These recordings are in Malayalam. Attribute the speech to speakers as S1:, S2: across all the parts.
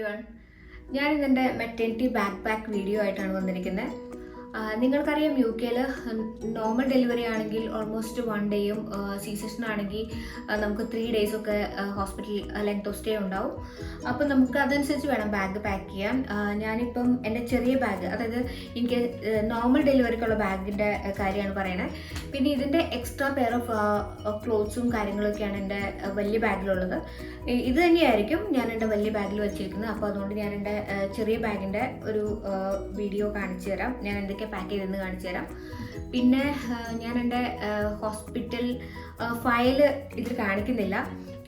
S1: എവരി വൺ ഞാൻ ഇന്നെന്റെ മെറ്റേണിറ്റി ബാക്ക് പാക്ക് വീഡിയോ ആയിട്ടാണ് വന്നിരിക്കുന്നത്. നിങ്ങൾക്കറിയാം യു കെയിൽ നോർമൽ ഡെലിവറി ആണെങ്കിൽ ഓൾമോസ്റ്റ് വൺ ഡേയും സി സെക്ഷൻ ആണെങ്കിൽ നമുക്ക് ത്രീ ഡേയ്സ് ഒക്കെ ഹോസ്പിറ്റൽ ലെങ്ത് ഓഫ് സ്റ്റേ ഉണ്ടാവും. അപ്പോൾ നമുക്ക് അതനുസരിച്ച് വേണം ബാഗ് പാക്ക് ചെയ്യാൻ. ഞാനിപ്പം എന്റെ ചെറിയ ബാഗ് അതായത് എനിക്ക് നോർമൽ ഡെലിവറിക്കുള്ള ബാഗിന്റെ കാര്യമാണ് പറയണത് പിന്നെ ഇതിന്റെ എക്സ്ട്രാ പെയർ ഓഫ് ക്ലോത്ത്സും കാര്യങ്ങളൊക്കെയാണ് എന്റെ വലിയ ബാഗിലുള്ളത് ഇത് തന്നെയായിരിക്കും ഞാൻ എന്റെ വലിയ ബാഗിൽ വെച്ചിരിക്കുന്നത്. അപ്പോൾ അതുകൊണ്ട് ഞാൻ എന്റെ ചെറിയ ബാഗിന്റെ ഒരു വീഡിയോ കാണിച്ചു തരാം. ഞാൻ എന്തൊക്കെ പാക്ക് ചെയ്തെന്ന് കാണിച്ചു തരാം. പിന്നെ ഞാൻ എന്റെ ഹോസ്പിറ്റൽ ഫയൽ ഇതിൽ കാണിക്കുന്നില്ല.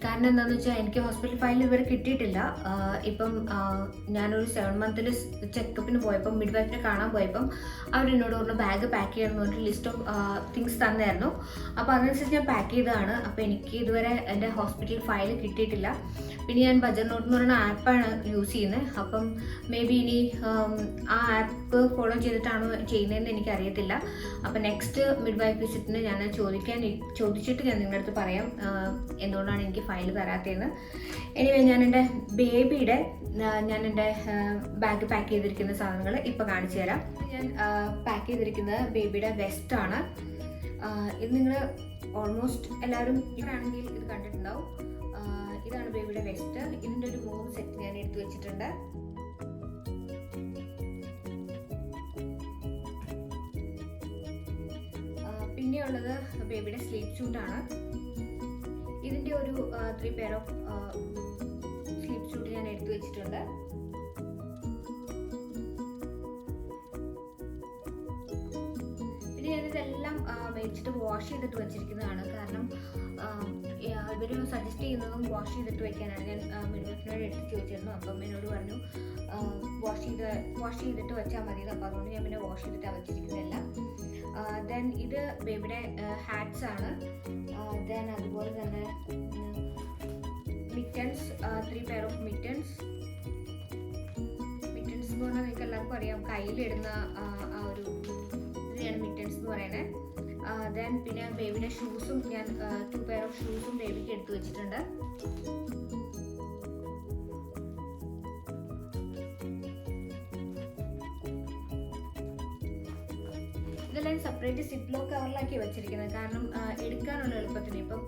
S1: കാരണം എന്താണെന്ന് വെച്ചാൽ എനിക്ക് ഹോസ്പിറ്റൽ ഫയൽ ഇവർ കിട്ടിയിട്ടില്ല. ഇപ്പം ഞാനൊരു സെവൻ മന്തിൽ ചെക്കപ്പിന് പോയപ്പം മിഡ് വൈഫിനെ കാണാൻ പോയപ്പം അവർ എന്നോട് പറഞ്ഞു ബാഗ് പാക്ക് ചെയ്യണം എന്ന് പറഞ്ഞിട്ട് ലിസ്റ്റ് ഓഫ് തിങ്സ് തന്നായിരുന്നു. അപ്പോൾ അതനുസരിച്ച് ഞാൻ പാക്ക് ചെയ്തതാണ്. അപ്പോൾ എനിക്ക് ഇതുവരെ എന്റെ ഹോസ്പിറ്റൽ ഫയൽ കിട്ടിയിട്ടില്ല. പിന്നെ ഞാൻ ബജർ നോട്ട് എന്ന് പറയുന്ന ആപ്പാണ് യൂസ് ചെയ്യുന്നത് അപ്പം മേ ബി ഇനി ആ ആപ്പ് ഫോളോ ചെയ്തിട്ടാണോ ചെയ്യുന്നതെന്ന് എനിക്കറിയത്തില്ല. അപ്പം നെക്സ്റ്റ് മിഡ് വൈഫ് വിസിറ്റിന് ഞാൻ ചോദിക്കാൻ ചോദിച്ചിട്ട് ഞാൻ നിങ്ങളുടെ അടുത്ത് പറയാം എന്തുകൊണ്ടാണ് എനിക്ക് ഫയൽ തരാത്തതെന്ന് എനിവേ ഞാൻ എന്റെ ബേബിയുടെ ഞാൻ എന്റെ ബാഗ് പാക്ക് ചെയ്തിരിക്കുന്ന സാധനങ്ങൾ ഇപ്പോൾ കാണിച്ചു തരാം. ഞാൻ പാക്ക് ചെയ്തിരിക്കുന്നത് ബേബിയുടെ വെസ്റ്റാണ് ഇത് നിങ്ങൾ ഓൾമോസ്റ്റ് എല്ലാവരും ഇവരാണെങ്കിൽ ഇത് കണ്ടിട്ടുണ്ടാവും. ഇതാണ് ബേബിയുടെ വെസ്റ്റ് ഇതിന്റെ ഒരു മൂന്ന് സെറ്റ് ഞാൻ എടുത്തു വെച്ചിട്ടുണ്ട്. പിന്നെയുള്ളത് ബേബിയുടെ സ്ലീപ്പ് സ്യൂട്ടാണ് ഇതിന്റെ ഒരു three pair of sleep suit ഞാൻ എടുത്തു വെച്ചിട്ടുണ്ട്. പിന്നെ ഞാനിതെല്ലാം മേടിച്ചിട്ട് വാഷ് ചെയ്തിട്ട് വെച്ചിരിക്കുന്നതാണ്. കാരണം ഇവർ സജസ്റ്റ് ചെയ്യുന്നതും വാഷ് ചെയ്തിട്ട് വെക്കാനാണ്. ഞാൻ മിനുവിനോട് എടുത്ത് ചോദിച്ചിരുന്നു. അപ്പം എന്നോട് പറഞ്ഞു വാഷ് ചെയ്ത് വാഷ് ചെയ്തിട്ട് വെച്ചാൽ മതി അപ്പോൾ അതുകൊണ്ട് ഞാൻ പിന്നെ വാഷ് ചെയ്തിട്ടാണ് വെച്ചിരിക്കുന്നില്ല ദെൻ ഇത് ബേബിയുടെ ഹാറ്റ്സ് ആണ്. ദെൻ അതുപോലെ തന്നെ mittens three pair of mittens mittens എന്ന് പറഞ്ഞാൽ നിങ്ങൾക്ക് എല്ലാവർക്കും അറിയാം കയ്യിലിടുന്ന ആ, ഒരു ഇതിനെയാണ് മിറ്റൻസ് എന്ന് പറയുന്നത് ദെൻ പിന്നെ ബേബിയുടെ ഷൂസും ഞാൻ ടു പെയർ ഓഫ് ഷൂസും ബേബിക്ക് എടുത്തു വെച്ചിട്ടുണ്ട്. ഇതെല്ലാം സിപ്പ് ലോക്ക് കവറിലാക്കി വെച്ചിരിക്കുന്നത്. കാരണം എടുക്കാനുള്ള എളുപ്പത്തിന്. ഇപ്പം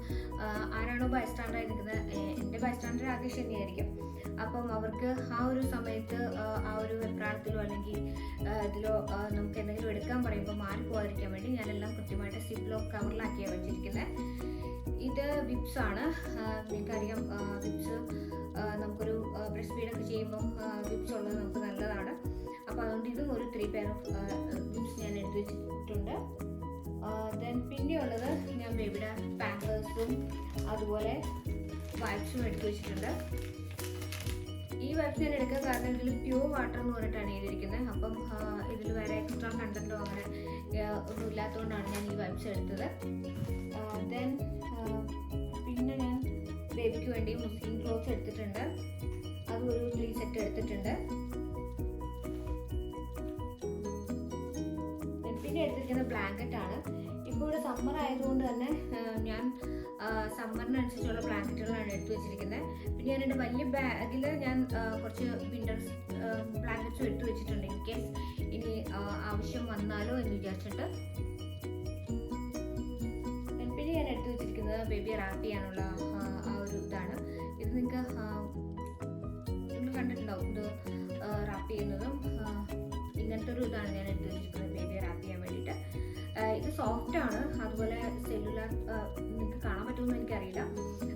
S1: ആരാണോ ബൈ ബൈസ്റ്റാൻഡറായി നിൽക്കുന്നത് എന്റെ ബൈ ബൈസ്റ്റാൻഡർ ആകേഷ് തന്നെയായിരിക്കും. അപ്പം അവർക്ക് ആ ഒരു സമയത്ത് ആ, ഒരു വെപ്രാളത്തിലോ അല്ലെങ്കിൽ ഇതിലോ നമുക്ക് എന്തെങ്കിലും എടുക്കാൻ പറയുമ്പോൾ മാറി പോകാതിരിക്കാൻ വേണ്ടി ഞാനെല്ലാം കൃത്യമായിട്ട് ലോക്ക് കവറിലാക്കിയാണ് വെച്ചിരിക്കുന്നത് ഇത് വിപ്സ് ആണ്. നിങ്ങൾക്കറിയാം വിപ്സ് നമുക്കൊരു ബ്രസ്റ്റ് ഫീഡൊക്കെ ചെയ്യുമ്പം വിപ്സ് ഉള്ളത് നമുക്ക് നല്ലതാണ്. അപ്പോൾ അതുകൊണ്ട് ഇതും ഒരു ത്രീ പെയർ ഓഫ് ബുക്സ് ഞാൻ എടുത്ത് വെച്ചിട്ടുണ്ട്. ദെൻ പിന്നെയുള്ളത് ഞാൻ ഇവിടെ പാമ്പേഴ്സും അതുപോലെ വൈപ്സും എടുത്ത് വെച്ചിട്ടുണ്ട്. ഈ വൈപ്സ് ഞാൻ എടുക്കാൻ കാരണം ഇതിൽ പ്യൂർ വാട്ടർ എന്ന് പറഞ്ഞിട്ടാണ് എഴുതിയിരിക്കുന്നത്. അപ്പം ഇതിൽ വേറെ എക്സ്ട്രാ കണ്ടന്റോ അങ്ങനെ ആ, ഒന്നും ഇല്ലാത്തതുകൊണ്ടാണ് ഞാൻ ഈ വൈപ്സ് എടുത്തത്. ദെൻ പിന്നെ ഞാൻ ബേബിക്ക് വേണ്ടി മുസ്ലിം ക്ലോത്ത്സ് എടുത്തിട്ടുണ്ട്. അതും ഒരു ത്രീ സെറ്റ് എടുത്തിട്ടുണ്ട്. എടുത്തിരിക്കുന്നത് ബ്ലാങ്കറ്റ് ആണ്. ഇപ്പോൾ ഇവിടെ സമ്മർ ആയതുകൊണ്ട് തന്നെ ഞാൻ സമ്മറിനനുസരിച്ചുള്ള ബ്ലാങ്കറ്റുകളാണ് എടുത്തു വെച്ചിരിക്കുന്നത് പിന്നെ ഞാൻ എന്റെ വലിയ ബാഗിൽ ഞാൻ കുറച്ച് വിന്റർ ബ്ലാങ്കറ്റ്സും എടുത്തു വെച്ചിട്ടുണ്ട് ഇൻ കേസ് ഇനി ആവശ്യം വന്നാലോ എന്ന് വിചാരിച്ചിട്ട്. പിന്നെ ഞാൻ എടുത്തു വെച്ചിരിക്കുന്നത്? ബേബി റാപ്പ് ചെയ്യാനുള്ള ആ, ഒരു ഇതാണ്. ഇത് നിങ്ങൾക്ക് നിങ്ങൾ കണ്ടിട്ടുണ്ടാവും ഇത് റാപ്പ് ചെയ്യുന്നതും ഇങ്ങനത്തെ ഒരു ഇതാണ് ഞാൻ എടുത്തു വെച്ചിരിക്കുന്നത്. ബേബി റാപ്പ് ചെയ്യാൻ ഇത് സോഫ്റ്റ് ആണ്. അതുപോലെ സെല്ലുലാർ നിങ്ങൾക്ക് കാണാൻ പറ്റുമെന്ന് എനിക്കറിയില്ല.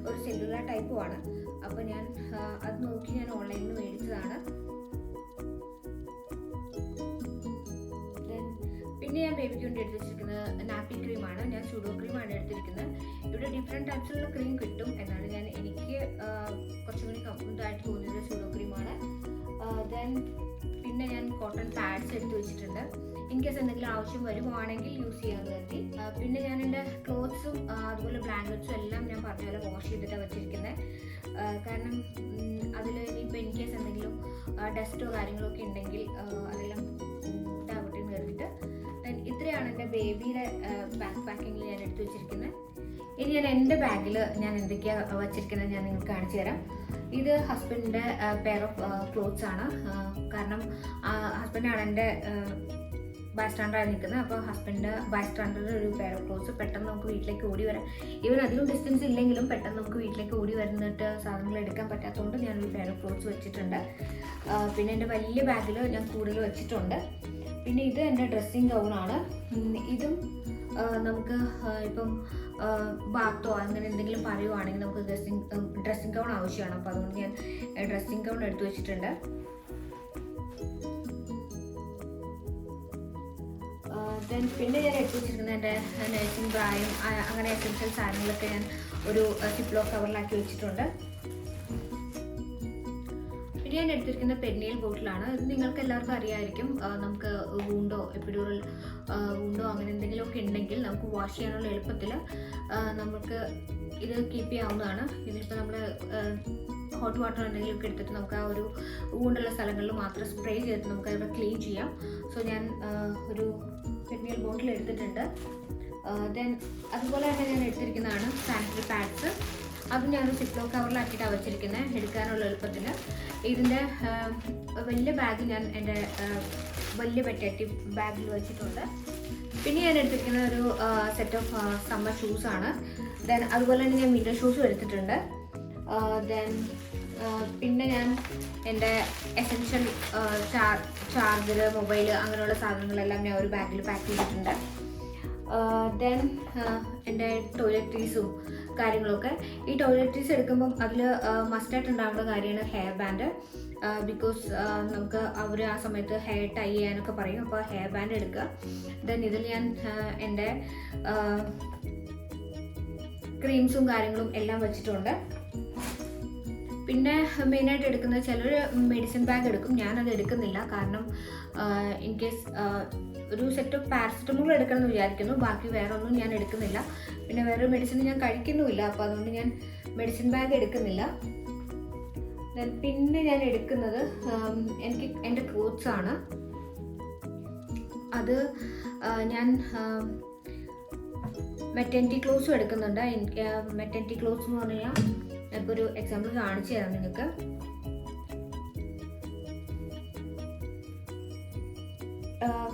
S1: ഒരു സെല്ലുലാർ ടൈപ്പും ആണ്. അപ്പോൾ ഞാൻ അത് നോക്കി ഞാൻ ഓൺലൈനിൽ നിന്ന് മേടിച്ചതാണ്. പിന്നെ ഞാൻ ബേബിക്ക് വേണ്ടി എടുത്തിരിക്കുന്നത് നാപ്പി ക്രീമാണ് ഞാൻ ചുടോ ക്രീമാണ് എടുത്തിരിക്കുന്നത്. ഇവിടെ ഡിഫറെന്റ് ടൈപ്സിലുള്ള ക്രീം കിട്ടും എന്നാണ് ഞാൻ എനിക്ക് കുറച്ചും കൂടി കംഫർട്ട് ആയിട്ട് തോന്നിയത് ചുടോ ക്രീമാണ് ദെൻ പിന്നെ ഞാൻ കോട്ടൺ പാഡ്സ് എടുത്ത് വെച്ചിട്ടുണ്ട്. ഇൻ കേസ് എന്തെങ്കിലും ആവശ്യം വരുവാണെങ്കിൽ യൂസ് ചെയ്യാൻ കരുതി. പിന്നെ ഞാൻ എന്റെ ക്ലോത്ത്സും അതുപോലെ ബ്ലാങ്കറ്റ്സും എല്ലാം ഞാൻ പറഞ്ഞ പോലെ വാഷ് ചെയ്തിട്ടാണ് വെച്ചിരിക്കുന്നത് കാരണം അതിൽ ഇനിയിപ്പോൾ ഇൻ കേസ് എന്തെങ്കിലും ഡസ്റ്റോ കാര്യങ്ങളോ ഒക്കെ ഉണ്ടെങ്കിൽ അതെല്ലാം ഇതാവട്ടെ എന്ന് കരുതിയിട്ട്. ഇത്രയാണ് എന്റെ ബേബിയുടെ ബാക്ക് പാക്കിങ്ങിൽ ഞാൻ എടുത്തു വെച്ചിരിക്കുന്നത് ഇനി ഞാൻ എന്റെ ബാഗിൽ ഞാൻ എന്തൊക്കെയാണ് വച്ചിരിക്കുന്നത് ഞാൻ നിങ്ങൾക്ക് കാണിച്ചു തരാം. ഇത് ഹസ്ബൻഡിന്റെ പെയർ ഓഫ് ക്ലോത്ത്സ് ആണ്. കാരണം ഹസ്ബൻഡാണ് എന്റെ ബൈസ്റ്റാൻഡറായി നിൽക്കുന്നത്. അപ്പോൾ ഹസ്ബൻഡ് ബൈസ്റ്റാൻഡറിന്റെ ഒരു ഓഫ് ക്ലോത്ത്സ് പെട്ടെന്ന് നമുക്ക് വീട്ടിലേക്ക് ഓടി വരാം. ഈവൻ അധികം ഡിസ്റ്റൻസ് ഇല്ലെങ്കിലും പെട്ടെന്ന് നമുക്ക് വീട്ടിലേക്ക് ഓടി വരുന്നിട്ട് സാധനങ്ങൾ എടുക്കാൻ പറ്റാത്തതുകൊണ്ട് ഞാൻ പെയർ ഓഫ് ക്ലോസ് വെച്ചിട്ടുണ്ട്. പിന്നെ എന്റെ വലിയ ബാഗിൽ ഞാൻ കൂടുതൽ വെച്ചിട്ടുണ്ട്. പിന്നെ ഇത് എന്റെ ഡ്രസ്സിങ് ഗൗണാണ് ഇതും നമുക്ക് ഇപ്പം ബാത്തോ അങ്ങനെ എന്തെങ്കിലും പറയുവാണെങ്കിൽ നമുക്ക് ഡ്രസ്സിങ് ഡ്രസ്സിങ് ഗൗൺ ആവശ്യമാണ്. അപ്പോൾ അതുകൊണ്ട് ഞാൻ ഡ്രസ്സിങ് ഗൗൺ എടുത്തു വെച്ചിട്ടുണ്ട്. ദെൻ പിന്നെ ഞാൻ എടുത്തു വെച്ചിരിക്കുന്നത് എന്റെ നഴ്സിംഗ് ബ്രായും അങ്ങനെ എസെൻഷ്യൽ സാധനങ്ങളൊക്കെ ഞാൻ ഒരു സിപ്ലോ കവറിലാക്കി വെച്ചിട്ടുണ്ട്. പിന്നെ ഞാൻ എടുത്തിരിക്കുന്ന പെരിനിയൽ ബോട്ടിലാണ്. ഇത് നിങ്ങൾക്ക് എല്ലാവർക്കും അറിയാമായിരിക്കും നമുക്ക് വൂണ്ടോ എപ്പിഡ്യൂറൽ വൂണ്ടോ അങ്ങനെ എന്തെങ്കിലുമൊക്കെ ഉണ്ടെങ്കിൽ നമുക്ക് വാഷ് ചെയ്യാനുള്ള എളുപ്പത്തിൽ നമുക്ക് ഇത് കീപ്പ് ചെയ്യാവുന്നതാണ്. ഇതിപ്പോൾ നമ്മൾ ഹോട്ട് വാട്ടർ എന്തെങ്കിലുമൊക്കെ എടുത്തിട്ട് നമുക്ക് ആ ഒരു വൂണ്ടുള്ള സ്ഥലങ്ങളിൽ മാത്രം സ്പ്രേ ചെയ്തിട്ട് നമുക്ക് അവിടെ ക്ലീൻ ചെയ്യാം. സോ ഞാൻ ഒരു പെരിനിയൽ ബോട്ടിൽ എടുത്തിട്ടുണ്ട്. ദെൻ അതുപോലെ തന്നെ ഞാൻ എടുത്തിരിക്കുന്നതാണ് സാനിറ്ററി പാഡ്സ് അത് ഞാനൊരു സിപ്ലോ കവറിലാക്കിയിട്ട് അവച്ചിരിക്കുന്നത് എടുക്കാനുള്ള എളുപ്പത്തിൽ ഇതിന്റെ വലിയ ബാഗ് ഞാൻ എന്റെ വലിയ പെട്ടി ബാഗിൽ വെച്ചിട്ടുണ്ട്. പിന്നെ ഞാൻ എടുത്തിരിക്കുന്ന ഒരു സെറ്റ് ഓഫ് സമ്മർ ഷൂസാണ് ദെൻ അതുപോലെ തന്നെ ഞാൻ വിന്റർ ഷൂസും എടുത്തിട്ടുണ്ട്. ദെൻ പിന്നെ ഞാൻ എന്റെ എസെൻഷ്യൽ ചാർജർ മൊബൈൽ അങ്ങനെയുള്ള സാധനങ്ങളെല്ലാം ഞാൻ ഒരു ബാഗിൽ പാക്ക് ചെയ്തിട്ടുണ്ട്. ദെൻ എന്റെ ടോയ്ലറ്ററീസും കാര്യങ്ങളൊക്കെ. ഈ ടോയ്ലറ്ററീസ് എടുക്കുമ്പം അതിൽ മസ്റ്റായിട്ട് ഉണ്ടാവേണ്ട കാര്യമാണ് ഹെയർ ബാൻഡ് ബിക്കോസ് നമുക്ക് അവർ ആ സമയത്ത് ഹെയർ ടൈ ചെയ്യാനൊക്കെ പറയും. അപ്പോൾ ഹെയർ ബാൻഡ് എടുക്കുക. ദെൻ ഇതിൽ ഞാൻ എന്റെ ക്രീംസും കാര്യങ്ങളും എല്ലാം വെച്ചിട്ടുണ്ട്. പിന്നെ മെയിനായിട്ട് എടുക്കുന്നത് ചിലർ മെഡിസിൻ ബാഗ് എടുക്കും. ഞാനത് എടുക്കുന്നില്ല. കാരണം ഇൻ കേസ് ഒരു സെറ്റ് ഓഫ് പാരസെറ്റമോൾ എടുക്കണം എന്ന് വിചാരിക്കുന്നു. ബാക്കി വേറെ ഒന്നും ഞാൻ എടുക്കുന്നില്ല. പിന്നെ വേറെ മെഡിസിൻ ഞാൻ കഴിക്കുന്നുമില്ല. അപ്പോൾ അതുകൊണ്ട് ഞാൻ മെഡിസിൻ ബാഗ് എടുക്കുന്നില്ല. പിന്നെ ഞാൻ എടുക്കുന്നത് എനിക്ക് എന്റെ ക്ലോത്ത്സ് ആണ്. അത് ഞാൻ മെറ്റന്റി ക്ലോത്ത്സും എടുക്കുന്നുണ്ട്. മെറ്റന്റി ക്ലോസ് എന്ന് പറഞ്ഞു കഴിഞ്ഞാൽ ഒരു എക്സാമ്പിൾ കാണിച്ചു തരാം നിങ്ങൾക്ക്.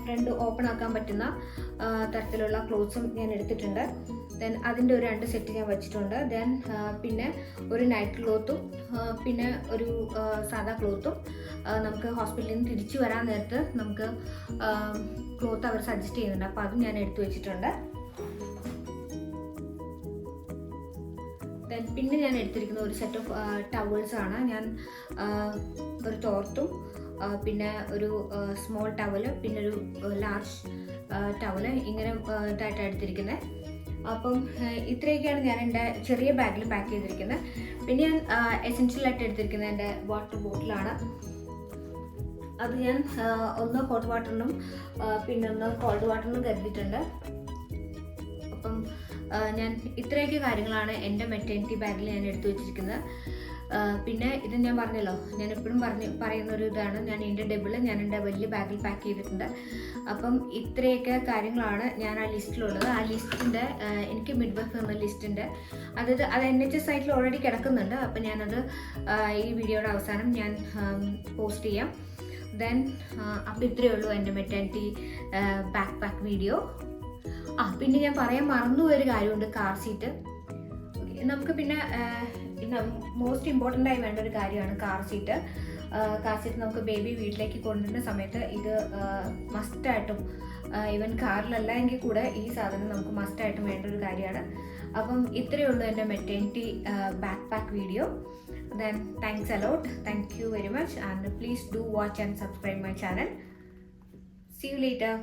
S1: ഫ്രണ്ട് ഓപ്പൺ ആക്കാൻ പറ്റുന്ന തരത്തിലുള്ള ക്ലോത്ത്സും ഞാൻ എടുത്തിട്ടുണ്ട്. ദെൻ അതിന്റെ ഒരു രണ്ട് സെറ്റ് ഞാൻ വെച്ചിട്ടുണ്ട്. ദെൻ പിന്നെ ഒരു നൈറ്റ് ക്ലോത്തും പിന്നെ ഒരു സാധാ ക്ലോത്തും നമുക്ക് ഹോസ്പിറ്റലിൽ നിന്ന് തിരിച്ചു വരാൻ നേരത്ത് നമുക്ക് ക്ലോത്ത് അവർ സജസ്റ്റ് ചെയ്യുന്നുണ്ട്. അപ്പോൾ അതും ഞാൻ എടുത്തു വെച്ചിട്ടുണ്ട്. Then പിന്നെ ഞാൻ എടുത്തിരിക്കുന്ന ഒരു സെറ്റ് ഓഫ് ടവൽസ് ആണ്. ഞാൻ ഒരു തോർത്തും പിന്നെ ഒരു സ്മോൾ ടവൽ പിന്നെ ഒരു ലാർജ് ടവൽ ഇങ്ങനെ ഇതായിട്ടാണ് എടുത്തിരിക്കുന്നത് അപ്പം ഇത്രയൊക്കെയാണ് ഞാൻ എന്റെ ചെറിയ ബാഗിൽ പാക്ക് ചെയ്തിരിക്കുന്നത് പിന്നെ ഞാൻ എസെൻഷ്യൽ ആയിട്ട് എടുത്തിരിക്കുന്നത് എന്റെ വാട്ടർ ബോട്ടിലാണ് അത് ഞാൻ ഒന്ന് ഹോട്ട് വാട്ടറിനും പിന്നെ ഒന്ന് കോൾഡ് വാട്ടറിനും കരുതിയിട്ടുണ്ട്. അപ്പം ഞാൻ ഇത്രയൊക്കെ കാര്യങ്ങളാണ് എന്റെ മെറ്റേണിറ്റി ബാഗിൽ ഞാൻ എടുത്തു വെച്ചിരിക്കുന്നത്. പിന്നെ ഇത് ഞാൻ പറഞ്ഞല്ലോ ഞാൻ എപ്പോഴും പറഞ്ഞ് പറയുന്ന ഒരു ഇതാണ്. ഞാൻ എന്റെ ഡബിൾ ഞാൻ എന്റെ വലിയ ബാഗിൽ പാക്ക് ചെയ്തിട്ടുണ്ട്. അപ്പം ഇത്രയൊക്കെ കാര്യങ്ങളാണ് ഞാൻ ആ ലിസ്റ്റിലുള്ളത് ആ ലിസ്റ്റിന്റെ എനിക്ക് മിഡ് ബഫ് എന്ന ലിസ്റ്റിന്റെ അതായത് അത് എൻ എച്ച് എസ് സൈറ്റിൽ ഓൾറെഡി കിടക്കുന്നുണ്ട്. അപ്പം ഞാനത് ഈ വീഡിയോയുടെ അവസാനം ഞാൻ പോസ്റ്റ് ചെയ്യാം. ദെൻ അപ്പം ഇത്രയേ ഉള്ളൂ എന്റെ മെറ്റേണിറ്റി ബാക്ക് പാക്ക് വീഡിയോ ആ പിന്നെ ഞാൻ പറയാൻ മറന്നുപോയ ഒരു കാര്യമുണ്ട് കാർ സീറ്റ് നമുക്ക് പിന്നെ മോസ്റ്റ് ഇമ്പോർട്ടന്റ് ആയി വേണ്ട ഒരു കാര്യമാണ് കാർ സീറ്റ് കാർ സീറ്റ് നമുക്ക് ബേബി വീട്ടിലേക്ക് കൊണ്ടുവരുന്ന സമയത്ത് ഇത് മസ്റ്റായിട്ടും ഈവൻ കാറിലല്ല എങ്കിൽ കൂടെ ഈ സാധനം നമുക്ക് മസ്റ്റായിട്ടും വേണ്ട ഒരു കാര്യമാണ്. അപ്പം ഇത്രയേ ഉള്ളൂ എന്റെ maternity back pack video then thanks a lot thank you very much and please do watch and subscribe my channel see you later